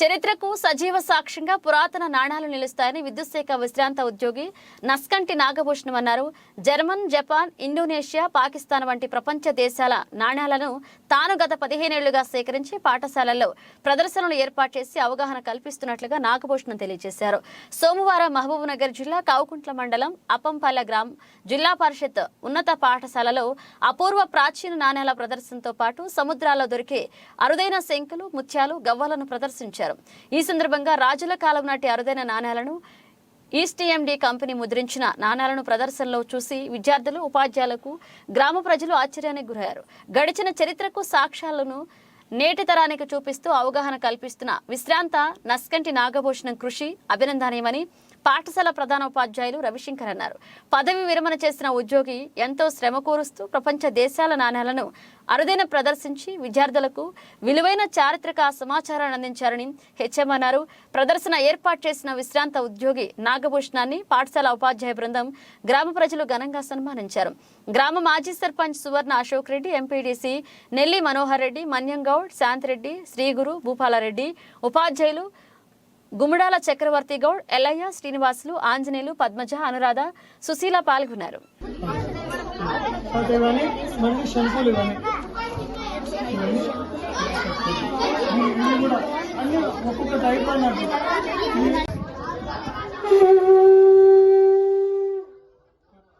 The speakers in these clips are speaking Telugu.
చరిత్రకు సజీవ సాక్ష్యంగా పురాతన నాణాలు నిలుస్తాయని విద్యుత్ శాఖ విశ్రాంత ఉద్యోగి నస్కంటి నాగభూషణం అన్నారు. జర్మన్ జపాన్ ఇండోనేషియా పాకిస్తాన్ వంటి ప్రపంచ దేశాల నాణాలను తాను గత పదిహేనేళ్ళుగా సేకరించి పాఠశాలల్లో ప్రదర్శనలు ఏర్పాటు చేసి అవగాహన కల్పిస్తున్నట్లుగా నాగభూషణం తెలియజేశారు. సోమవారం మహబూబ్నగర్ జిల్లా కావుకుంట్ల మండలం అప్పంపాల గ్రామ్ జిల్లా పరిషత్ ఉన్నత పాఠశాలలో అపూర్వ ప్రాచీన నాణ్యాల ప్రదర్శనతో పాటు సముద్రాల్లో దొరికే అరుదైన శంకులు ముత్యాలు గవ్వలను ప్రదర్శించారు. ఈ సందర్భంగా రాజుల కాలం నాటి అరుదైన నాణేలను ఈస్టీఎండి కంపెనీ ముద్రించిన నాణాలను ప్రదర్శనలో చూసి విద్యార్థులు ఉపాధ్యాయులకు గ్రామ ప్రజలు ఆశ్చర్యానికి గురయ్యారు. గడిచిన చరిత్రకు సాక్ష్యాలను నేటి తరానికి చూపిస్తూ అవగాహన కల్పిస్తున్న విశ్రాంత నస్కంటి నాగభూషణం కృషి అభినందనీయమని పాఠశాల ప్రధానోపాధ్యాయులు రవిశంకర్ అన్నారు. పదవి విరమణ చేసిన ఉద్యోగి ఎంతో శ్రమ కోరుస్తూ ప్రపంచ దేశాల నాణ్యాలను అరుదైన ప్రదర్శించి విద్యార్థులకు విలువైన చారిత్రక సమాచారాన్ని అందించారని హెచ్ఎం అన్నారు. ప్రదర్శన ఏర్పాటు చేసిన విశ్రాంత ఉద్యోగి నాగభూషణాన్ని పాఠశాల ఉపాధ్యాయ బృందం గ్రామ ప్రజలు ఘనంగా సన్మానించారు. గ్రామ మాజీ sarpanch Suvarna Ashok Reddy M P T C Nelli Manohar Reddy Manyamgoud Shantireddy Sriguru Bhupalareddy ఉపాధ్యాయులు గుమ్మడాల చక్రవర్తి గౌడ్ ఎల్లయ్య శ్రీనివాసులు ఆంజనేయులు పద్మజ అనురాధ సుశీల పాల్గొన్నారు. ఓకే ఇవన్నీ మళ్ళీ శంకులు ఇవన్నీ ఇవన్నీ. ఇవి కూడా అన్ని ఒక్కొక్క టైప్ అన్నట్టు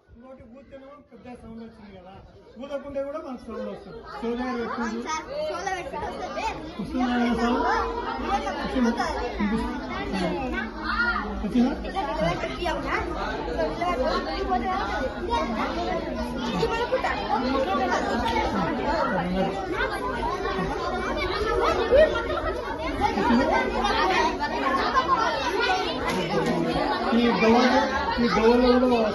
ఇంకోటి ఊతేనేమో పెద్ద సౌండ్ వచ్చింది కదా ఊదకుంటే కూడా మనకు సౌండ్ వస్తుంది చెవి దగ్గర పెట్టుకుంటూ వస్తుందా ఏమైనా సౌండ్ వచ్చిందా వచ్చిందా ఈ గవ్వలు ఈ గవ్వలు కూడా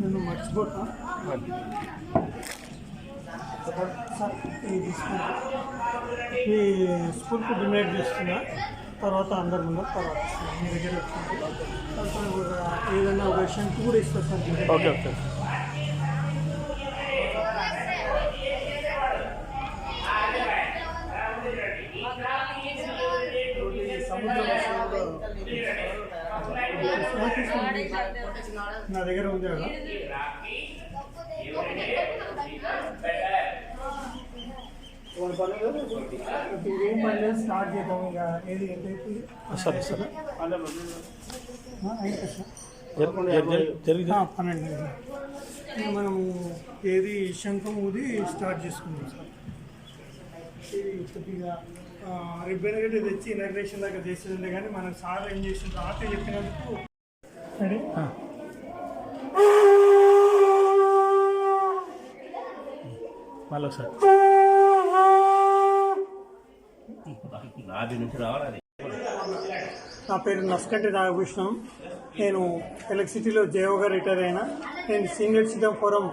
నేను మర్చిపోతా. సార్ ఇది ఈ స్కూల్కి డిమైట్ చేస్తున్నా. తర్వాత అందరి ముందు తర్వాత మీ దగ్గర తర్వాత ఏదైనా ఒక షంక్ కూడా ఇస్తా సార్. Okay okay. నా దగ్గర ఉంది కదా. ఏం పని స్టార్ట్ చేద్దాం ఇక. ఏది ఎంత సరే సరే. పన్నెండు మనం ఏది శంఖం ఊది స్టార్ట్ చేసుకుందాం సార్. ఇది రిబ్బన్ గడ్డ తెచ్చి ఇనాగ్రేషన్ దాకా చేసేది కానీ మనం సార్ ఏం చేసిన తర్వాత చెప్పినందుకు రెడీ మళ్ళీ ఒకసారి. నా పేరు నస్కంటి నాగభూషణం నేను ఎలక్ట్రిసిటీలో జేఓగా రిటైర్ అయినా. నేను సీనియర్ సిటిజన్ ఫోరం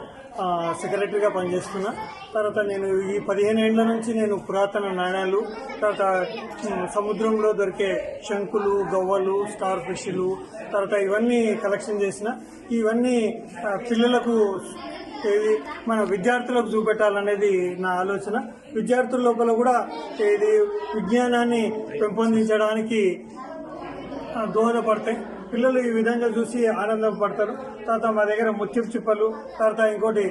సెక్రటరీగా పనిచేస్తున్నా. తర్వాత నేను ఈ పదిహేను ఏళ్ళ నుంచి నేను పురాతన నాణ్యాలు తర్వాత సముద్రంలో దొరికే శంకులు గవ్వలు స్టార్ ఫిష్లు తర్వాత ఇవన్నీ కలెక్షన్ చేసిన. ఇవన్నీ పిల్లలకు ఏది మన విద్యార్థులకు చూపెట్టాలనేది నా ఆలోచన. విద్యార్థుల లోపల కూడా ఏది విజ్ఞానాన్ని పెంపొందించడానికి దోహదపడతాయి. పిల్లలు ఈ విధంగా చూసి ఆనందం పడతారు. తర్వాత మా దగ్గర ముత్యపు చిప్పలు తర్వాత ఇంకోటి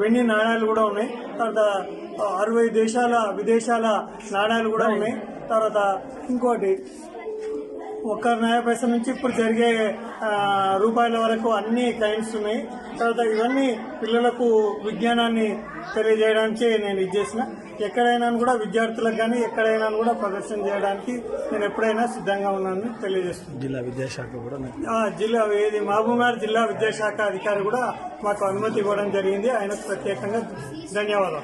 వెండి నాణ్యాలు కూడా ఉన్నాయి. తర్వాత అరవై దేశాల విదేశాల నాణ్యాలు కూడా ఉన్నాయి. తర్వాత ఇంకోటి ఒక్క న్యాయ పైసల నుంచి ఇప్పుడు జరిగే రూపాయల వరకు అన్ని కైండ్స్ ఉన్నాయి. తర్వాత ఇవన్నీ పిల్లలకు విజ్ఞానాన్ని తెలియజేయడానికి నేను ఇది చేసిన. ఎక్కడైనా కూడా విద్యార్థులకు కానీ ఎక్కడైనా కూడా ప్రదర్శన చేయడానికి నేను ఎప్పుడైనా సిద్ధంగా ఉన్నానని తెలియజేస్తున్నాను. జిల్లా విద్యాశాఖ కూడా జిల్లా ఏది? మహబూబ్నగర్ జిల్లా విద్యాశాఖ అధికారి కూడా మాకు అనుమతి ఇవ్వడం జరిగింది. ఆయనకు ప్రత్యేకంగా ధన్యవాదాలు.